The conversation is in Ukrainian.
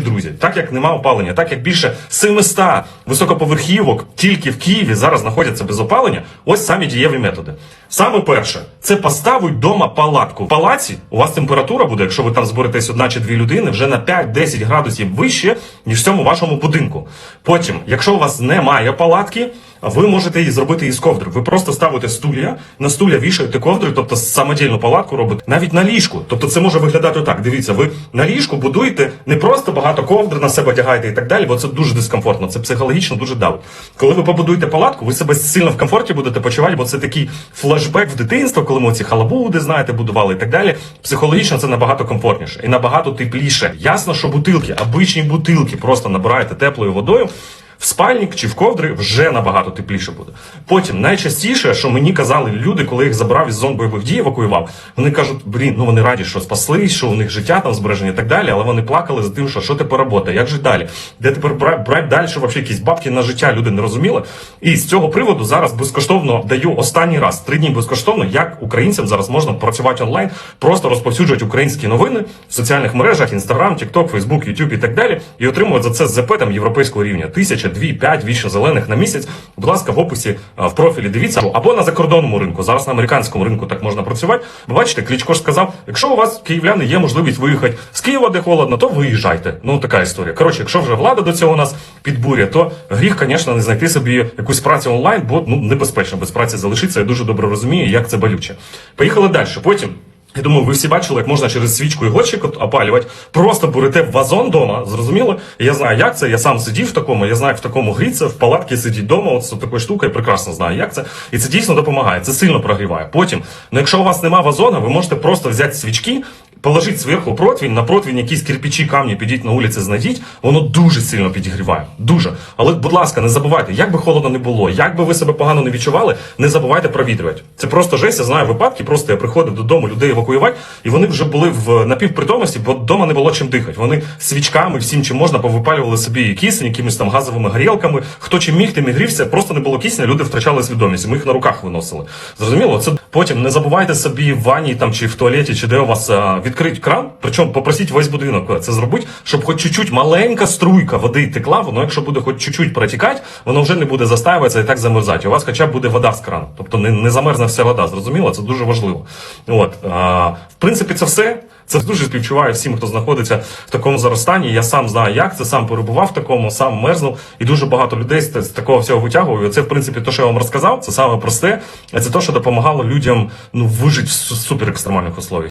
Друзі, так як нема опалення, так як більше 700 високоповерхівок тільки в Києві зараз знаходяться без опалення, ось самі дієві методи. Саме перше, це поставить вдома палатку. В палаці у вас температура буде, якщо ви там зберетесь одна чи дві людини, вже на 5-10 градусів вище, ніж в цьому вашому будинку. Потім, якщо у вас немає палатки, ви можете її зробити із ковдри. Ви просто ставите стулья, на стулья вішаєте ковдри, тобто самодільну палатку робите навіть на ліжку. Тобто це може виглядати так. Дивіться, ви на ліжку будуєте не просто багато ковдр на себе одягаєте і так далі, бо це дуже дискомфортно. Це психологічно дуже давить. Коли ви побудуєте палатку, ви себе сильно в комфорті будете почувати, бо це такий флешбек в дитинство, коли ми ці халабуди, знаєте, будували і так далі. Психологічно це набагато комфортніше і набагато тепліше. Ясно, що бутилки, обичні бутилки, просто набираєте теплою водою в спальник чи в ковдри вже набагато тепліше буде. Потім найчастіше, що мені казали люди, коли їх забрав із зон бойових дій, евакуював, вони кажуть, блін, ну вони раді, що спасли, що у них життя там збереження і так далі, але вони плакали за тим, що що тепер робота, як жити далі, де тепер брати далі взагалі якісь бабки на життя, люди не розуміли. І з цього приводу зараз безкоштовно даю останній раз три дні безкоштовно, як українцям зараз можна працювати онлайн, просто розповсюджувати українські новини в соціальних мережах: Інстаграм, Тікток, Фейсбук, Ютуб і так далі, і отримувати за це з запитом європейського рівня тисяча. Дві, 5, віщо зелених на місяць. Будь ласка, в описі е, в профілі дивіться або на закордонному ринку. Зараз на американському ринку так можна працювати. Ви бачите, клічко ж сказав: якщо у вас київляни є можливість виїхати з Києва, де холодно, то виїжджайте. Ну така історія. Коротше, якщо вже влада до цього нас підбурює, то гріх, звісно, не знайти собі якусь працю онлайн, бо ну небезпечно без праці залишиться. Я дуже добре розумію, як це болюче. Поїхали далі. Потім. Я думаю, ви всі бачили, як можна через свічку і горщик опалювати. Просто бурите в вазон вдома, зрозуміло? Я знаю, як це. Я сам сидів в такому, я знаю, як в такому гріться, в палатці сидіть вдома, от з такою штукою, прекрасно знаю, як це. І це дійсно допомагає, це сильно прогріває. Потім, ну якщо у вас нема вазона, ви можете просто взяти свічки, положити зверху противень, на противень якісь кирпичі, камні, підіть на вулиці, знайдіть, воно дуже сильно підігріває. Дуже. Але, будь ласка, не забувайте, як би холодно не було, як би ви себе погано не відчували, не забувайте провітрювати. Це просто жесть, я знаю випадки, просто я приходив додому людей евакуювати, і вони вже були в напівпритомності, бо вдома не було чим дихати. Вони свічками, всім чим можна, повипалювали собі кисень, якимись там газовими горілками. Хто чим міг, тим і грівся, просто не було кисня, люди втрачали свідомість. Ми їх на руках виносили. Зрозуміло? Це потім не забувайте собі в ванні там чи в туалеті, чи де у вас а, відкрити кран. Причому попросіть весь будинок це зробити, щоб хоч чуть-чуть маленька струйка води текла, воно, якщо буде хоч чуть-чуть протікати, воно вже не буде застаюватися і так замерзати. У вас хоча б буде вода з крану. Тобто не, не замерзне вся вода. Зрозуміло? Це дуже важливо. От а, в принципі, це все. Це дуже співчуваю всім, хто знаходиться в такому заростанні. Я сам знаю, як це сам перебував в такому, сам мерзнув, і дуже багато людей з такого всього витягував. І Це, в принципі, те, що я вам розказав, це саме просте. Це те, що допомагало людям ну вижити в су- суперекстремальних условиях.